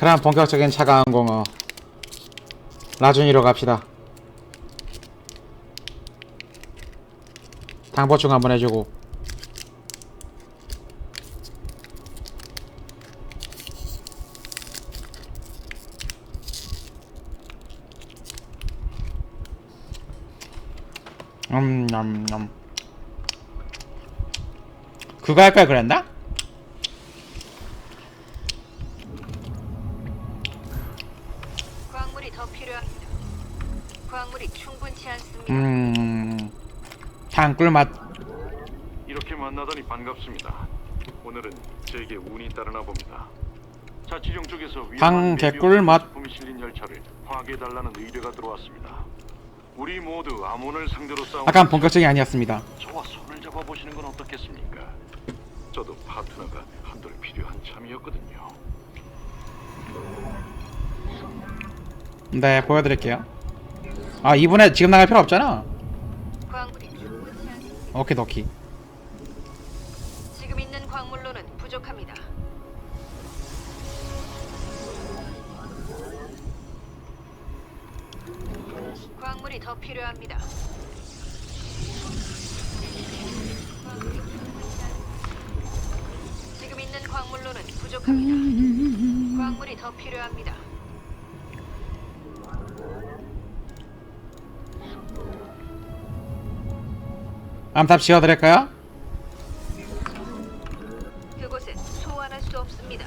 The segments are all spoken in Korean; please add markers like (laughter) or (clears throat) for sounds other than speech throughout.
그럼 본격적인 차가운 공어 라준이로 갑시다. 당 보충 한번 해주고 음, 음, 음. 그거 할걸 그랬나? 충분치 않습니다. 음, 당 꿀맛. 이렇게 만나다니 반갑습니다. 오늘은 제게 운이 따르나 봅니다. 자치령 쪽에서 방 개꿀 맛. 품이 실린 열차를 파괴해달라는 의뢰가 들어왔습니다. 우리 모두 아몬을 상대로 싸우. 약간 본격적이 아니었습니다. 저와 손을 잡아보시는 건 어떻겠습니까? 저도 파트너가 한돌 필요한 참이었거든요. 네, 보여드릴게요. 아, 이분에 지금 나갈 필요 없잖아. 오케이, 도키. 지금 있는 광물로는 부족합니다. 광물이 더 필요합니다. 지금 있는 광물로는 부족합니다. 광물이 더 필요합니다. 암탑 지어드릴까요? 그곳엔 소환할 수 없습니다.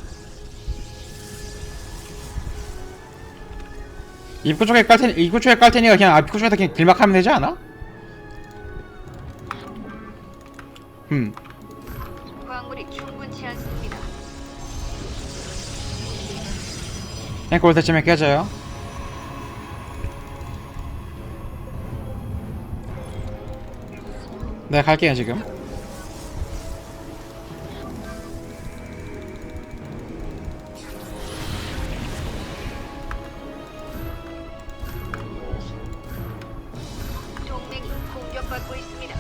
입구 쪽에 깔 테니, 입구 쪽에 깔 테니까 그냥 앞 입구 쪽에다 그냥 길막하면 되지 않아? 음, 광물이 충분치 않습니다. 올 때쯤에 깨져요. 네, 갈게요, 지금. 동맹이 공격받고 있습니다.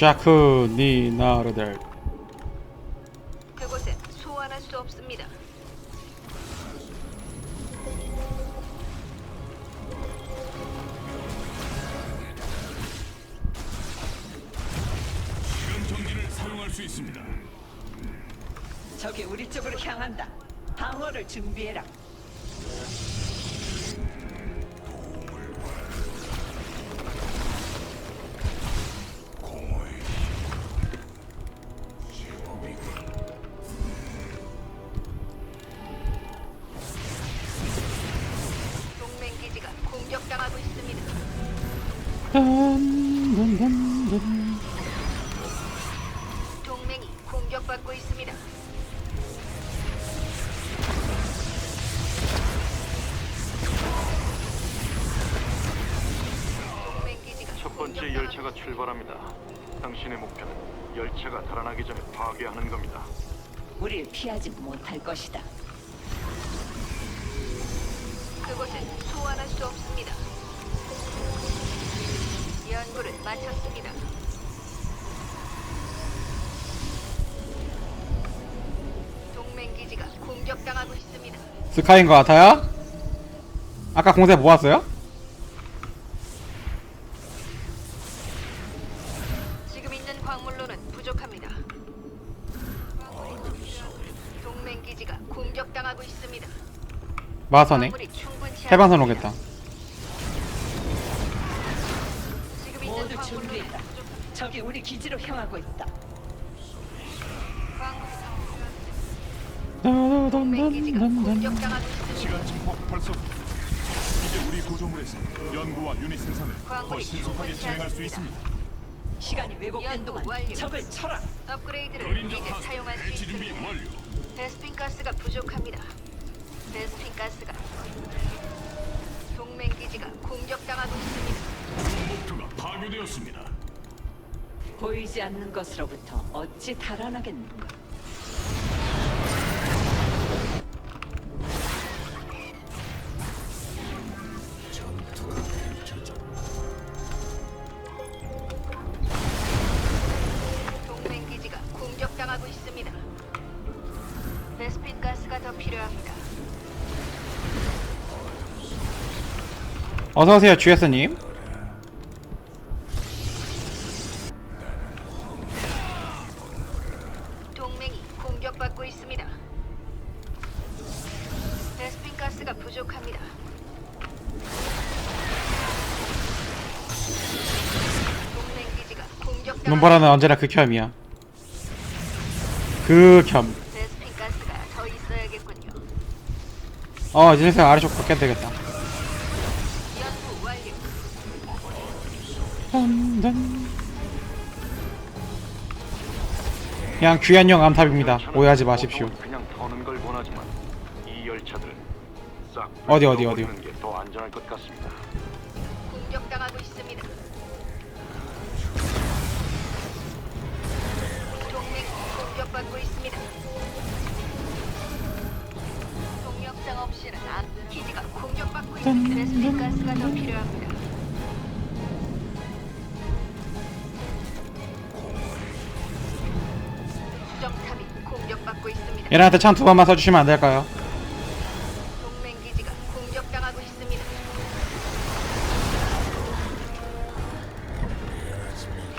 샤크 동맹이 공격받고 있습니다. 동맹 기지가 첫 번째 공격당하고 열차가 출발합니다. 당신의 목표는 열차가 달아나기 전에 파괴하는 겁니다. 우릴 피하지 못할 것이다. 그곳은 소환할 수 없습니다. 연구를 마쳤습니다. 동맹 기지가 공격당하고 있습니다. 스카인 것 같아요? 아까 공세 모았어요? 지금 있는 광물로는 부족합니다. 동맹 기지가 공격당하고 있습니다. 마선에 광물이 충분치 해방선 않습니다. 오겠다. 적이 우리 기지로 향하고 있다. 동맹 기지가 공격당하고 있습니다. 시간 증폭 벌써 이제 우리 구조물에서 연구와 유닛 생산을 더 광물이 신속하게 충분치 진행할 수 않습니다. 있습니다. 시간이 왜곡된 연구 동안 완료. 적을 쳐라. 업그레이드를 그림자 이제 파스타 사용할 수 배치 준비 있습니다. 완료. 베스핀 가스가 부족합니다. 베스핀 가스가 동맹 기지가 공격당하고 있습니다. 목표가 파괴되었습니다. 보이지 않는 것으로부터 어찌 달아나겠는가? 동맹 기지가 공격당하고 있습니다. 베스핀 가스가 더 필요합니다. 어서 오세요, GS님. 눈보라는 언제나 극혐이야. 극혐. 베스핀 가스가 더 있어야겠군요. 어, 이제 슬슬 아래쪽 바뀌어야 되겠다. 연구 완료. 그냥 귀한용 암탑입니다. 오해하지 마십시오. 보통은 그냥 터는 걸 원하지만 이 열차들은 싹 어디, 어디, 어디요? 게더 안전할 것 같습니다. 공격당하고 있습니다. 공격받고 있습니다. 동력장 없이는 안 기지가 공격받고 있습니다. 베스핀 가스가 더 필요합니다. 수정탑이 공격받고 있습니다. 얘네한테 창 두 번만 써주시면 안 될까요? 동맹 기지가 공격당하고 있습니다.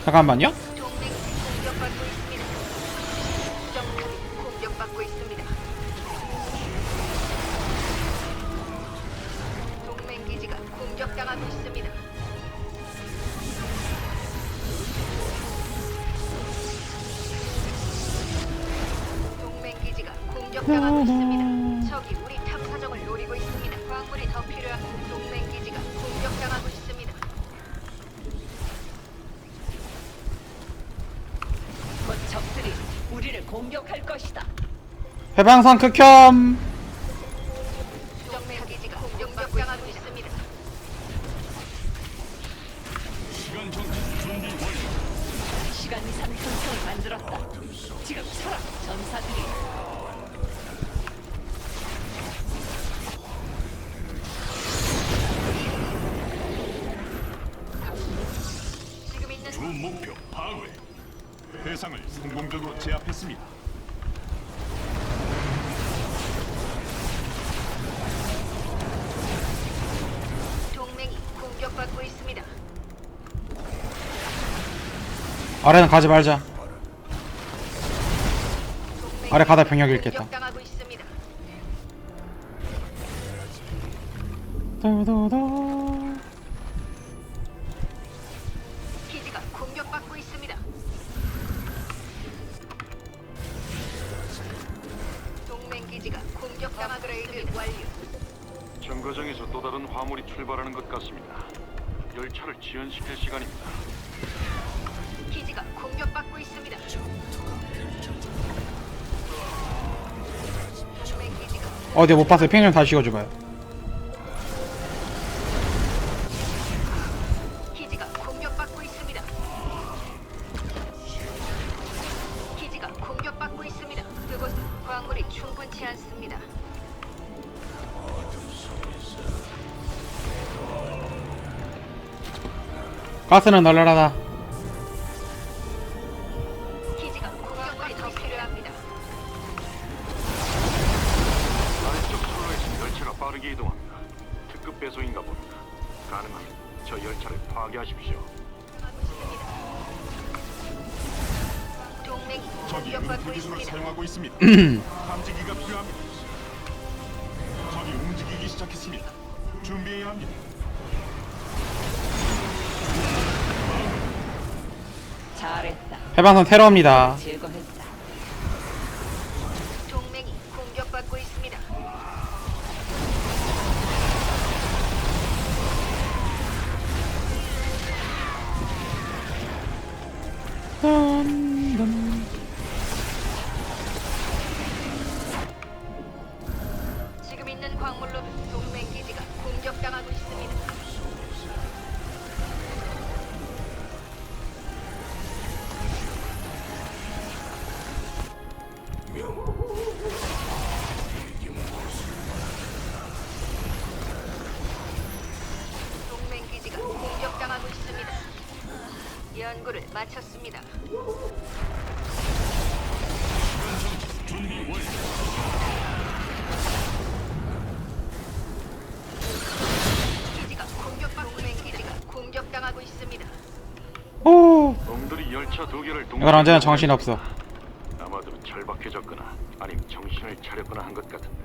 잠깐만요. 있는 주 목표 파괴. 대상을 성공적으로 제압했습니다. 아래는 가지 말자. 아래 가다 병력 잃겠다. 있습니다. 도도도. 어, 내못 봤어요. 핑좀 다시 찍어줘봐요. 기지가 공격받고 있습니다. 기지가 공격받고 있습니다. 그곳 광물이 충분치 않습니다. 가스는 널널하다. 빠르게 이동합니다. 특급 배송인가 봅니다. 가능하면 저 열차를 파괴하십시오. 동맹이 적이 공격받고 은폐 기술을 있습니다. 사용하고 있습니다. (clears throat) 탐지기가 필요합니다. 적이 움직이기 시작했습니다. 준비해야 합니다. 잘했다. 해방선 테러입니다. 제거했다. 연구를 마쳤습니다. 기지가 공격받고 동맹 기지가 공격당하고 있습니다. 오. 놈들이 열차 두 개를 동. 이건 언제나 정신 없어. 아마도 절박해졌거나 아니면 정신을 차렸거나 한 것 같은데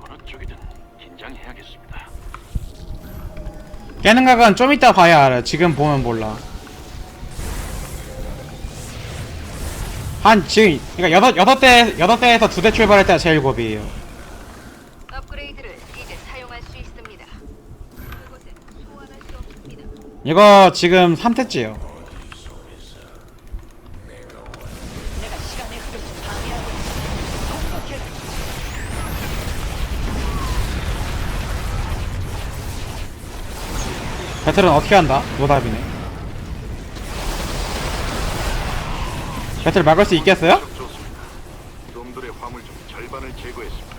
어느 쪽이든 긴장해야겠습니다. 깨는 각은 좀 이따 봐야 알아. 지금 보면 몰라. 한 지금 그러니까 여섯 여섯 대 여섯 대에서 두 대 출발할 때가 제일 고비예요. 업그레이드를 이제 사용할 수 있습니다. 그곳에 소환할 수 없습니다. 이거 지금 3태째요. 내가 시간의 흐름을 방해하고 있어. 어떻게 배틀은 어떻게 한다? 노답이네. 배틀 막을 수 있겠어요? 좋습니다. 놈들의 화물 중 절반을 제거했습니다.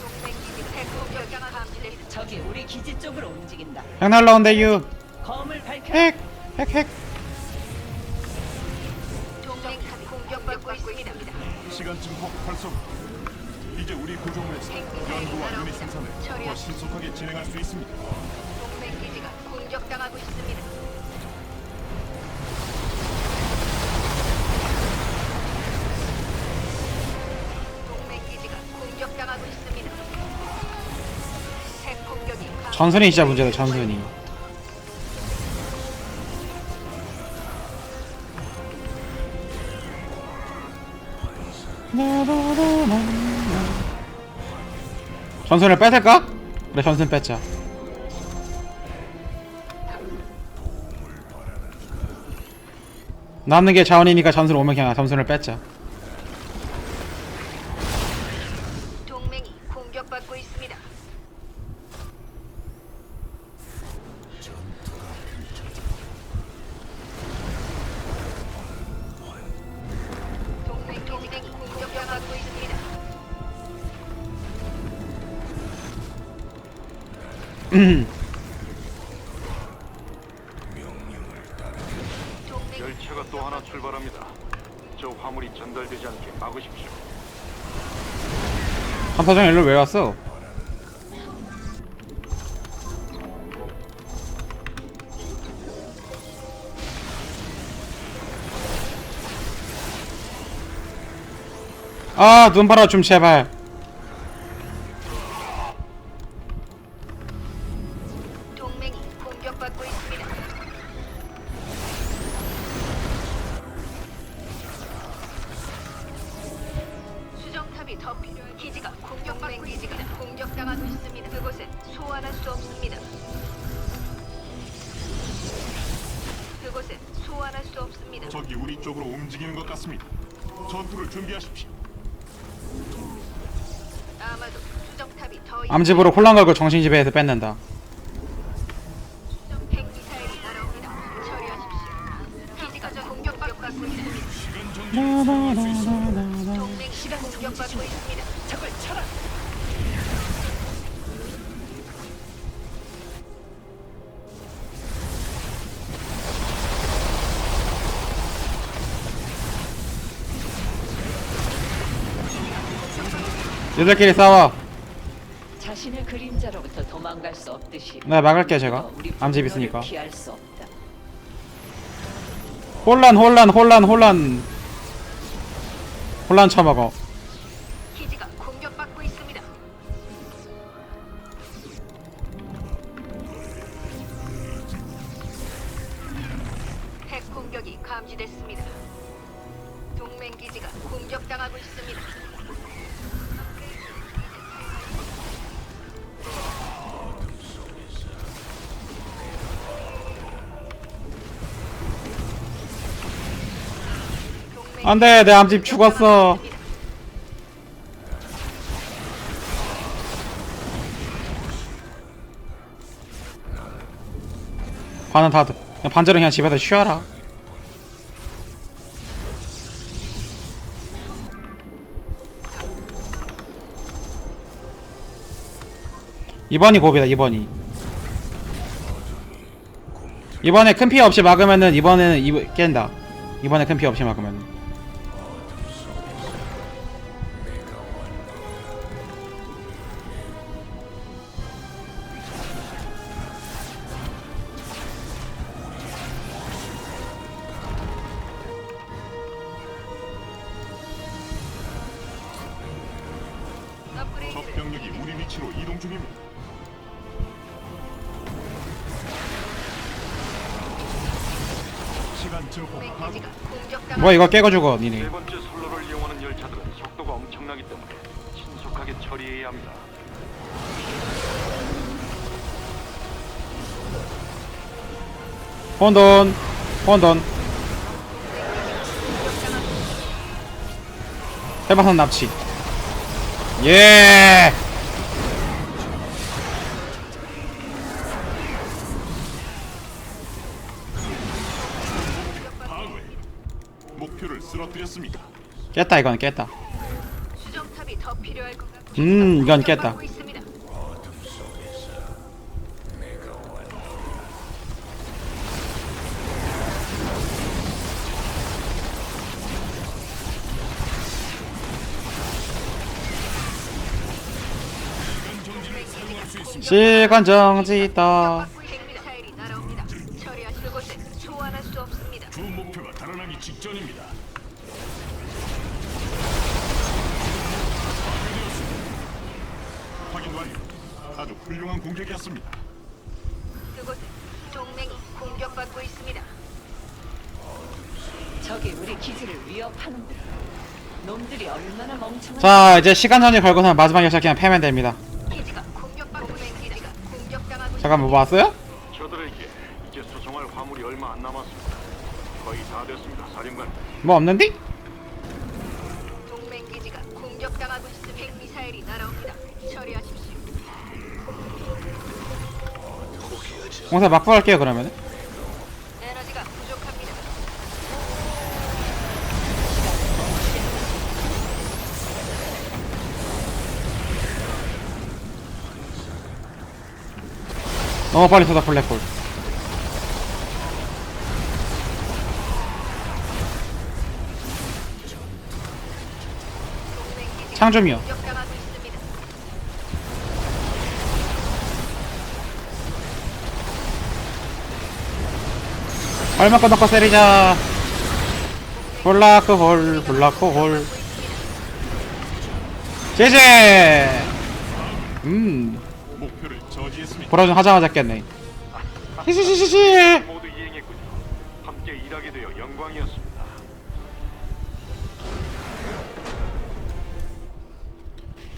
동맹 기지. 적이 우리 기지 쪽으로 움직인다. 핵 날라온대유. 검을 밝혀. 핵, 핵, 핵. 동맹 탑이 공격받고 있습니다. 시간 증 폭 활성. 이제 우리 구조물에서 연구와 유닛 생산을 더 신속하게 진행할 수 있습니다. 공격당하고 있습니다. 전순이 진짜 문제다. 전순이. 전순을 뺏을까? 그래 전순 뺏자. 남는 게 자원이니까 전순 오면 그냥 전순을 뺏자. 동맹이 공격받고. 동맹 있습니다. (clears throat) 동맹 열차가 또 하나 출발합니다. 저 화물이 전달되지 않게 막으십시오. 한사장 일로 왜 왔어? 아, 눈 봐라 좀 제발. 암집으로 혼란 걸고 정신 지배해서 뺏는다. 얘들끼리 싸워. 그림자로부터 도망갈 수 없듯이. 네, 막을게요, 제가. 우리 암집 분노를 있으니까. 피할 수 없다. 혼란, 혼란, 혼란, 혼란. 혼란 쳐먹어. 안돼 내 암집 죽었어. 반은 다 그냥 반절은 그냥 집에서 쉬어라. 이번이 고비다 이번이. 이번에 큰 피해 없이 막으면은 이번에는 이, 깬다. 이번에 큰 피해 없이 막으면 적 이동 중입니다. 시간. 기지가 뭐 이거 깨고 죽어 니네 세 번째 선로를 이용하는 열차들은 속도가 엄청나기 때문에 신속하게 처리해야 합니다. 혼돈 혼돈 해방선 납치 예 깼다 이건 깼다 수정탑이 더 필요할 것 같고 음, 이건 깼다. 공격받고 있습니다. 시간 정지 있다 훌륭한 공격이었습니다. 그곳에 동맹이 공격받고 있습니다. 적이 우리 기지를 위협하는데 놈들이 얼마나 멍청한 자 이제 시간 정지 걸고서 마지막 열차 그냥 패면 됩니다 기지가 공격받고 기지가 공격당하고 잠깐 뭐 봤어요? 저들에게 이제 수송할 화물이 얼마 안 남았습니다. 거의 다 됐습니다, 사령관. 뭐 없는디? 동맹 기지가 공격당하고 있음 핵미사일이 날아옵니다. 처리하십시오. 공사 막부 할게요 그러면 에너지가 부족합니다. 너무 빨리 쏟아 블랙홀. 창좀이요 얼마큼 넣고 때리자. 블라크홀 블라크홀. 제제! 음. 목표를 저지했습니다. 보라 좀 하자마자 깼네. 히시시시시